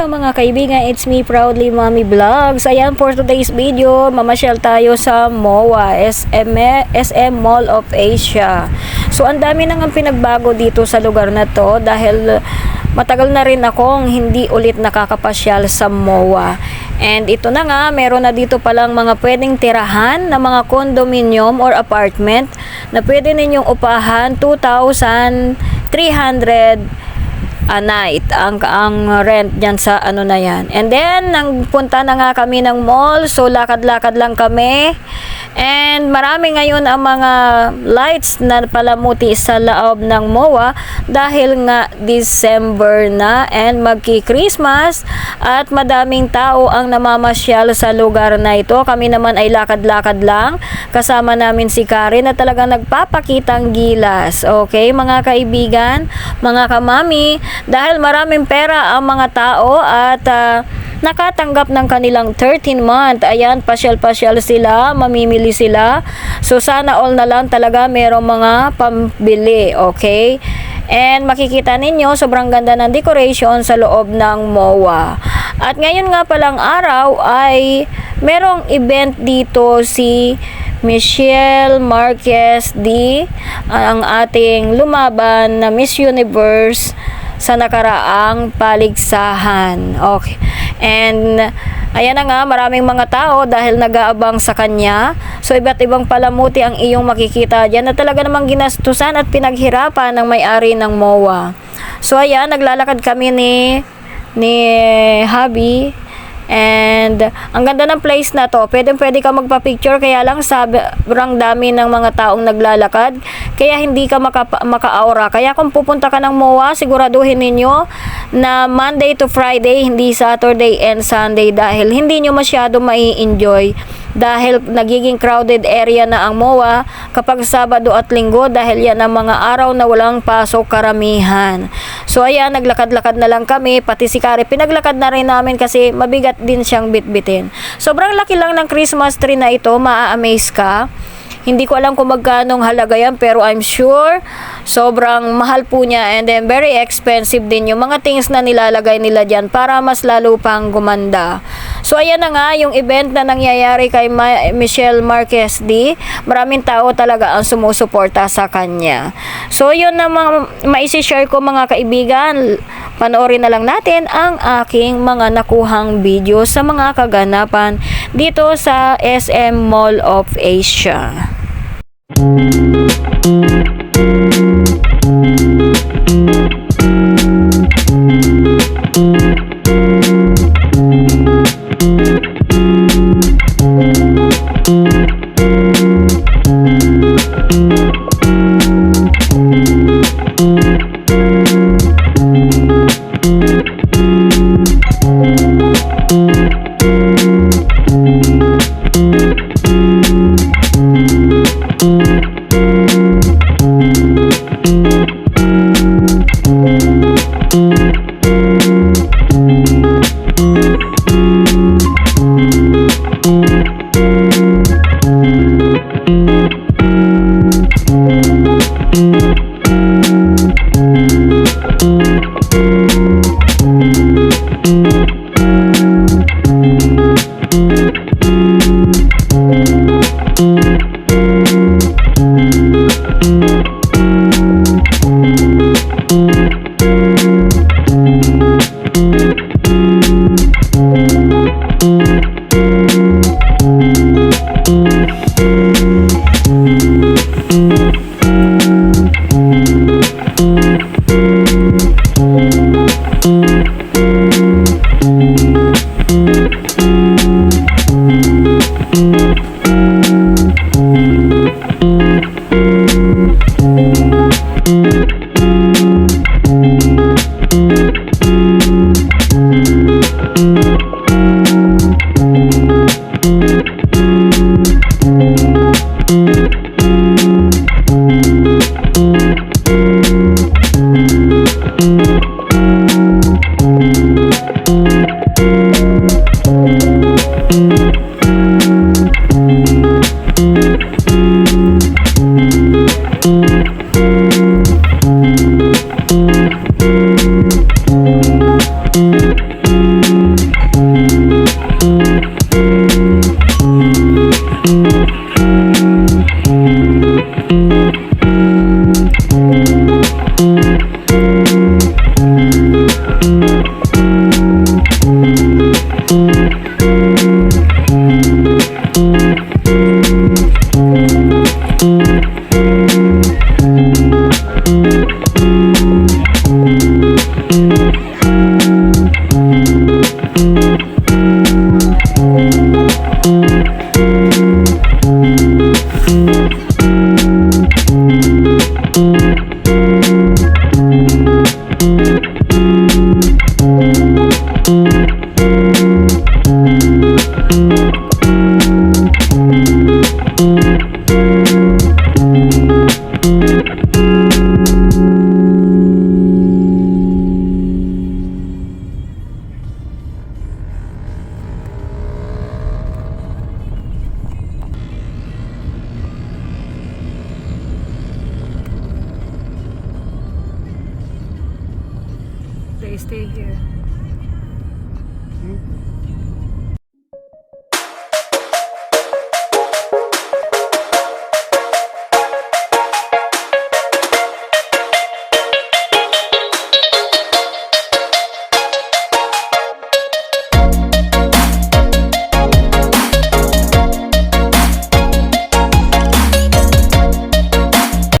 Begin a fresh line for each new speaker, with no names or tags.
Mga kaibigan, it's me proudly Mommy Vlogs. Ayan for today's video, mamasyal tayo sa MOA, SM, SM Mall of Asia. So ang dami nang ang pinagbago dito sa lugar na to dahil matagal na rin akong hindi ulit nakakapasyal sa MOA. And ito na nga, meron na dito palang mga pwedeng tirahan na mga condominium or apartment na pwede ninyong upahan 2,300 a night ang ang rent diyan sa ano na yan. And then nagpunta na nga kami ng mall, so lakad-lakad lang kami. And marami ngayon ang mga lights na palamuti sa loob ng MOA dahil nga December na and magki-Christmas at madaming tao ang namamasyal sa lugar na ito. Kami naman ay lakad-lakad lang. Kasama namin si Karen na talagang nagpapakitang gilas. Okay, mga kaibigan, mga kamami, dahil maraming pera ang mga tao at ah, nakatanggap ng kanilang 13 month. Ayan, pasyal-pasyal sila, mamimili sila. So sana all na lang talaga merong mga pambili, okay? And makikita ninyo, sobrang ganda ng decoration sa loob ng MOA. At ngayon nga palang araw ay merong event dito si Michelle Marquez D, ang ating lumaban na Miss Universe sa nakaraang paligsahan. Okay. And ayan na nga, maraming mga tao dahil nag-aabang sa kanya. So iba't ibang palamuti ang iyong makikita diyan na talaga namang ginastusan at pinaghirapan ng may-ari ng MOA. So ayan, naglalakad kami ni ni Habi And ang ganda ng place na to. Pwede pwede ka magpa-picture kaya lang sobrang dami ng mga taong naglalakad. Kaya hindi ka maka, maka-aura. Kaya kung pupunta ka ng MOA, siguraduhin ninyo na Monday to Friday, hindi Saturday and Sunday dahil hindi nyo masyado mai-enjoy dahil nagiging crowded area na ang MOA kapag Sabado at Linggo dahil yan ang mga araw na walang pasok karamihan. So ayan, naglakad-lakad na lang kami, pati si Kari, pinaglakad na rin namin kasi mabigat din siyang bitbitin. Sobrang laki lang ng Christmas tree na ito, maa-amaze ka. Hindi ko alam kung magkano halaga yan pero I'm sure sobrang mahal po niya and then very expensive din yung mga things na nilalagay nila dyan para mas lalo pang gumanda. So ayan na nga yung event na nangyayari kay Ma- Michelle Marquez D. Maraming tao talaga ang sumusuporta sa kanya. So yun na mga maisi-share ko mga kaibigan. Panoorin na lang natin ang aking mga nakuhang video sa mga kaganapan dito sa SM Mall of Asia. thank you They stay here.